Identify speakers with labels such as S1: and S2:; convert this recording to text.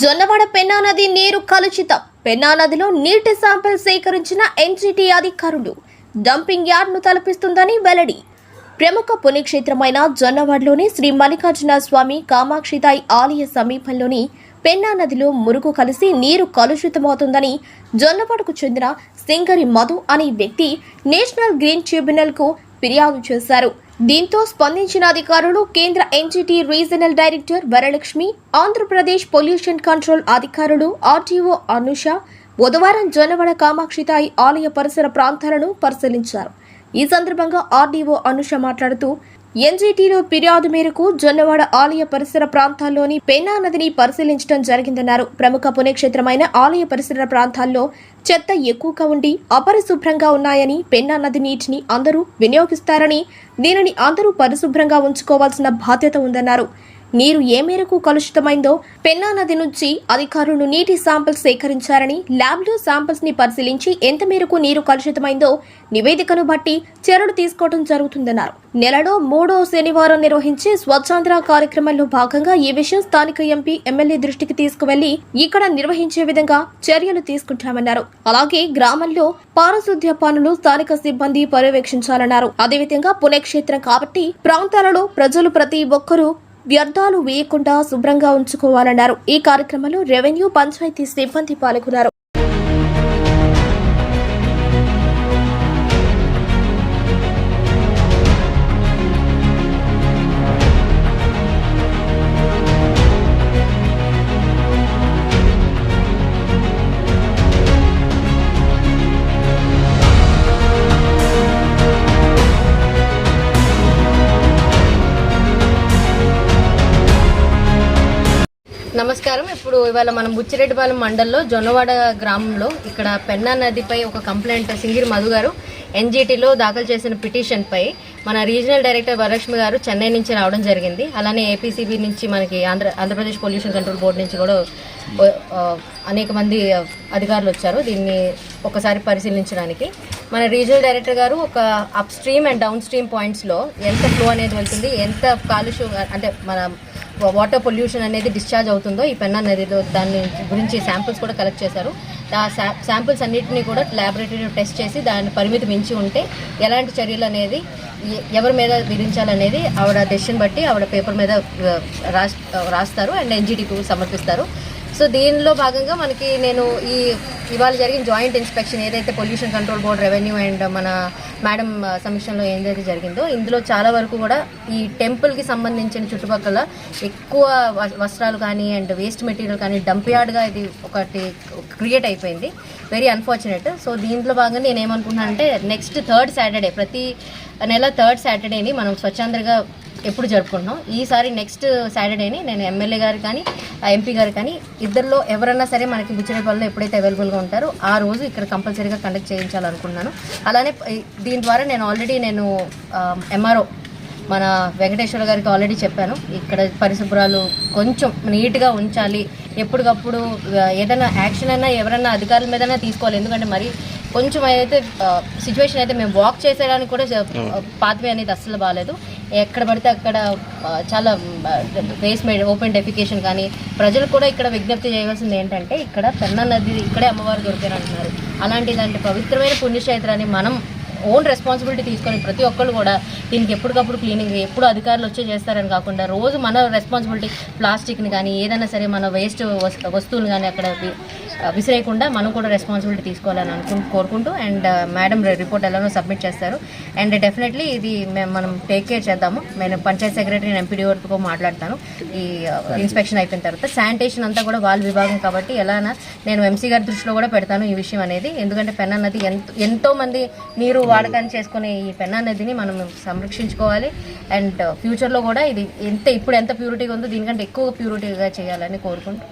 S1: జొన్నవాడ పెన్నా నది నీరు కలుషితం. పెన్నా నదిలో నీటి శాంపిల్ సేకరించిన ఎన్జిటి అధికారులు డంపింగ్ యార్డ్ను తలపిస్తుందని వెల్లడి. ప్రముఖ పుణ్యక్షేత్రమైన జొన్నవాడలోని శ్రీ మల్లికార్జున స్వామి కామాక్షితాయి ఆలయ సమీపంలోని పెన్నా నదిలో మురుగు కలిసి నీరు కలుషితమవుతుందని జొన్నవాడకు చెందిన సింగరి మధు అనే వ్యక్తి నేషనల్ గ్రీన్ ట్రిబ్యునల్కు ఫిర్యాదు చేశారు. దీంతో స్పందించిన అధికారులు కేంద్ర NGT regional director Varalakshmi Andhra Pradesh pollution control అధికారులు ఆర్టీఓ అనుష బుధవారం జొన్నవాడ కామాక్షితాయి ఆలయ పరిసర ప్రాంతాలను పరిశీలించారు. ఈ సందర్భంగా ఆర్డీఓ అనుష మాట్లాడుతూ ఎన్జీటీలో ఫిర్యాదు మేరకు జొన్నవాడ ఆలయ పరిసర ప్రాంతాల్లోని పెన్నా నదిని పరిశీలించడం జరిగిందన్నారు. ప్రముఖ పుణ్యక్షేత్రమైన ఆలయ పరిసర ప్రాంతాల్లో చెత్త ఎక్కువగా ఉండి అపరిశుభ్రంగా ఉన్నాయని పెన్నా నది నీటిని అందరూ వినియోగిస్తారని దీనిని అందరూ పరిశుభ్రంగా ఉంచుకోవాల్సిన బాధ్యత ఉందన్నారు. నీరు ఏ మేరకు కలుషితమైందో పెన్నా నది నుంచి అధికారులు నీటి శాంపిల్స్ సేకరించారని ల్యాబ్లో శాంపిల్స్ని పరిశీలించి ఎంత మేరకు నీరు కలుషితమైందో నివేదికను బట్టి చర్యలు తీసుకోవడం జరుగుతుందన్నారు. నెలలో మూడో శనివారం నిర్వహించే స్వచ్ఛాంధ్ర కార్యక్రమంలో భాగంగా ఈ విషయం స్థానిక ఎంపీ ఎమ్మెల్యే దృష్టికి తీసుకువెళ్ళి ఇక్కడ నిర్వహించే విధంగా చర్యలు తీసుకుంటామన్నారు. అలాగే గ్రామంలో పారిశుద్ధ్య పనులు స్థానిక సిబ్బంది పర్యవేక్షించాలన్నారు. అదేవిధంగా పుణ్యక్షేత్రం కాబట్టి ప్రాంతాలలో ప్రజలు ప్రతి ఒక్కరూ వ్యర్థాలు వేయకుండా శుభ్రంగా ఉంచుకోవాలన్నారు. ఈ కార్యక్రమంలో రెవెన్యూ పంచాయతీ సిబ్బంది పాల్గొన్నారు.
S2: నమస్కారం. ఇప్పుడు ఇవాళ మనం బుచ్చిరెడ్డిపాలెం మండల్లో జొన్నవాడ గ్రామంలో ఇక్కడ పెన్నా నదిపై ఒక కంప్లైంట్ సింగిరి మధు గారు ఎన్జీటీలో దాఖలు చేసిన పిటిషన్పై మన రీజనల్ డైరెక్టర్ వరలక్ష్మి గారు చెన్నై నుంచి రావడం జరిగింది. అలానే ఏపీసీబీ నుంచి మనకి Andhra Andhra Pradesh pollution control board నుంచి కూడా అనేక మంది అధికారులు వచ్చారు దీన్ని ఒకసారి పరిశీలించడానికి. మన రీజనల్ డైరెక్టర్ గారు ఒక up stream and down stream పాయింట్స్లో ఎంత ఫ్లో అనేది వెళ్తుంది ఎంత కాలుష్యం అంటే మన వాటర్ పొల్యూషన్ అనేది డిశ్చార్జ్ అవుతుందో ఈ పెన్ అనేది దాని గురించి శాంపిల్స్ కూడా కలెక్ట్ చేశారు. ఆ శాంపిల్స్ అన్నింటినీ కూడా ల్యాబొరేటరీలో టెస్ట్ చేసి దాని పరిమితి మించి ఉంటే ఎలాంటి చర్యలు అనేది ఎవరి మీద విధించాలనేది ఆవిడ డెసిషన్ బట్టి ఆవిడ పేపర్ మీద రాస్తారు. అండ్ ఎన్జిటికి సమర్పిస్తారు. సో దీనిలో భాగంగా మనకి నేను ఈ ఇవాళ జరిగిన జాయింట్ ఇన్స్పెక్షన్ ఏదైతే pollution control board revenue and మన మేడం సమీక్షంలో ఏదైతే జరిగిందో ఇందులో చాలా వరకు కూడా ఈ టెంపుల్కి సంబంధించిన చుట్టుపక్కల ఎక్కువ వ- వస్త్రాలు కానీ అండ్ వేస్ట్ మెటీరియల్ కానీ డంప్ యార్డ్గా ఇది ఒకటి క్రియేట్ అయిపోయింది. వెరీ అన్ఫార్చునేట్ సో దీంట్లో భాగంగా నేను ఏమనుకున్నానంటే నెక్స్ట్ థర్డ్ సాటర్డే ప్రతి నెల థర్డ్ సాటర్డేని మనం స్వచ్ఛందంగా ఎప్పుడు జరుపుకుంటున్నాం. ఈసారి నెక్స్ట్ సాటర్డేని నేను ఎమ్మెల్యే గారు కానీ ఎంపీ గారు కానీ ఇద్దరిలో ఎవరన్నా సరే మనకి బుచ్చిరేపల్లిలో ఎప్పుడైతే అవైలబుల్గా ఉంటారో ఆ రోజు ఇక్కడ కంపల్సరీగా కండక్ట్ చేయించాలనుకున్నాను అలానే దీని ద్వారా నేను ఆల్రెడీ నేను ఎంఆర్ఓ మన వెంకటేశ్వర గారికి ఆల్రెడీ చెప్పాను. ఇక్కడ పరిశుభ్రాలు కొంచెం నీట్గా ఉంచాలి. ఎప్పటికప్పుడు ఏదైనా యాక్షన్ అయినా ఎవరైనా అధికారుల మీదైనా తీసుకోవాలి. ఎందుకంటే మరి కొంచెం అయితే సిచ్యువేషన్ అయితే మేము వాక్ చేసేయడానికి కూడా పాత్వే అనేది అస్సలు బాగాలేదు ఎక్కడ పడితే అక్కడ చాలా వేస్ట్ మేడ్ ఓపెన్ డెఫికేషన్ కానీ ప్రజలు కూడా ఇక్కడ విజ్ఞప్తి చేయవలసింది ఏంటంటే ఇక్కడ పెన్నా నది ఇక్కడే అమ్మవారు దొరికారు అంటున్నారు అలాంటి ఇలాంటి పవిత్రమైన పుణ్యక్షేత్రాన్ని మనం ఓన్ రెస్పాన్సిబిలిటీ తీసుకొని ప్రతి ఒక్కళ్ళు కూడా దీనికి ఎప్పటికప్పుడు క్లీనింగ్ ఎప్పుడు అధికారులు వచ్చే చేస్తారని కాకుండా రోజు మన రెస్పాన్సిబిలిటీ ప్లాస్టిక్ని కానీ ఏదైనా సరే మన వేస్ట్ వస్తువులు కానీ అక్కడ విసిరేయకుండా మనం కూడా రెస్పాన్సిబిలిటీ తీసుకోవాలని అనుకు కోరుకుంటూ అండ్ మేడం రిపోర్ట్ ఎలానో సబ్మిట్ చేస్తారు. అండ్ డెఫినెట్లీ ఇది మేము మనం టేక్ కేర్ చేద్దాము. నేను పంచాయత్ సెక్రటరీ ఎంపీడీఓతో మాట్లాడతాను. ఈ ఇన్స్పెక్షన్ అయిపోయిన తర్వాత శానిటేషన్ అంతా కూడా వాళ్ళ విభాగం కాబట్టి ఎలానా నేను ఎంసీ గారి దృష్టిలో కూడా పెడతాను ఈ విషయం అనేది. ఎందుకంటే పెన్నా నది ఎంతో ఎంతో మంది నీరు వాడకాన్ని చేసుకునే ఈ పెన్ అనేది మనం సంరక్షించుకోవాలి. అండ్ ఫ్యూచర్లో కూడా ఇది ఎంత ఇప్పుడు ఎంత ప్యూరిటీగా ఉందో దీనికంటే ఎక్కువ ప్యూరిటీగా చేయాలని కోరుకుంటూ